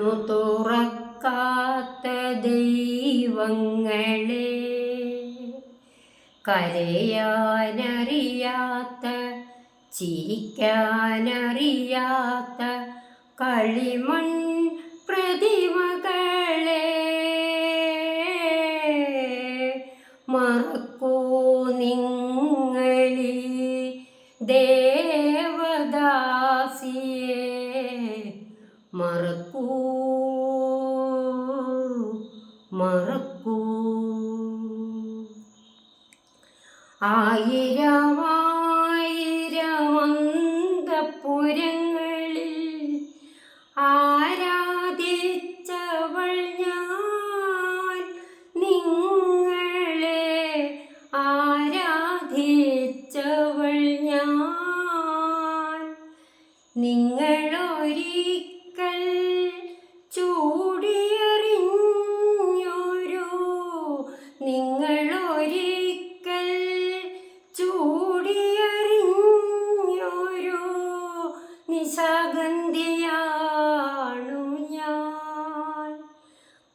തുറക്കാത്ത ദൈവങ്ങളെ കരയാനറിയാത്ത ചിരിക്കാനറിയാത്ത കളിമൺ പ്രതിമകളെ മറക്കൂ നിങ്ങളി ദേവദാസിയെ. മറക്കൂ മറക്കൂ. ആയിരമായിരമന്തപുരങ്ങളിൽ ആരാധിച്ചവൾ ഞാൻ നിങ്ങളെ ആരാധിച്ചവൾ ഞാൻ. നിങ്ങളൊരിക്കൽ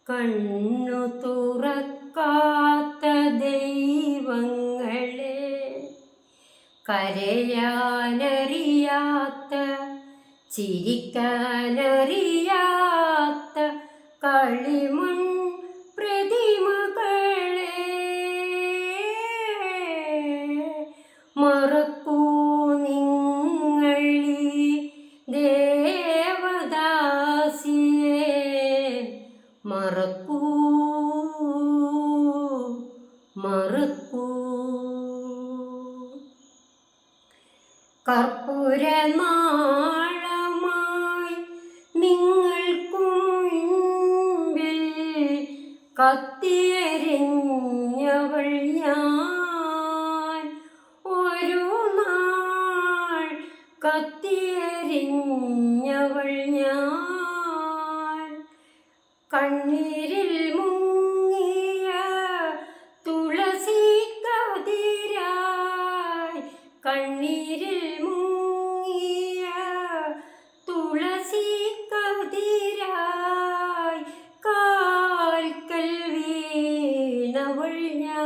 കണ്ണു തുറക്കാത്ത ദൈവങ്ങളെ കരയാനറിയാത്ത ചിരിക്കാനറിയാത്ത കളിമൺ മറക്കൂ. മറക്കൂ. കർപ്പൂരനാളമായി നിങ്ങൾക്കു മുൻപിൽ കത്തിയെരിഞ്ഞവൾ ഞാൻ. ഒരു നാൾ കത്തിയരിഞ്ഞവൾ ഞാൻ. കണ്ണീരിൽ മുങ്ങിയ തുളസി കതിരായി കണ്ണീരിൽ മുങ്ങിയ തുളസി കതിരായി കാൽക്കൽ വീണവൾ ഞാൻ.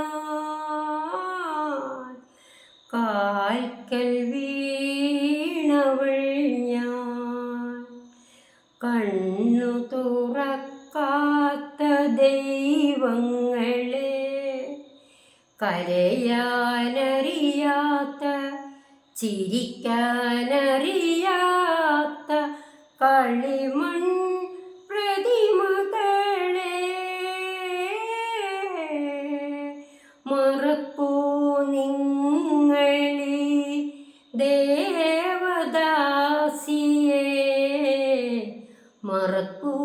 കാൽക്കൽ വീണവൾ ഞാൻ. കണ്ണു തുറക്കാത്ത ദൈവങ്ങളെ കരയാനറിയാത്ത ചിരിക്കാനറിയാത്ത കളിമൺ പ്രതിമകളെ മറക്കൂ നിങ്ങളി ദേവദാസിയെ മറക്കൂ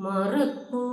മറക്കൂ.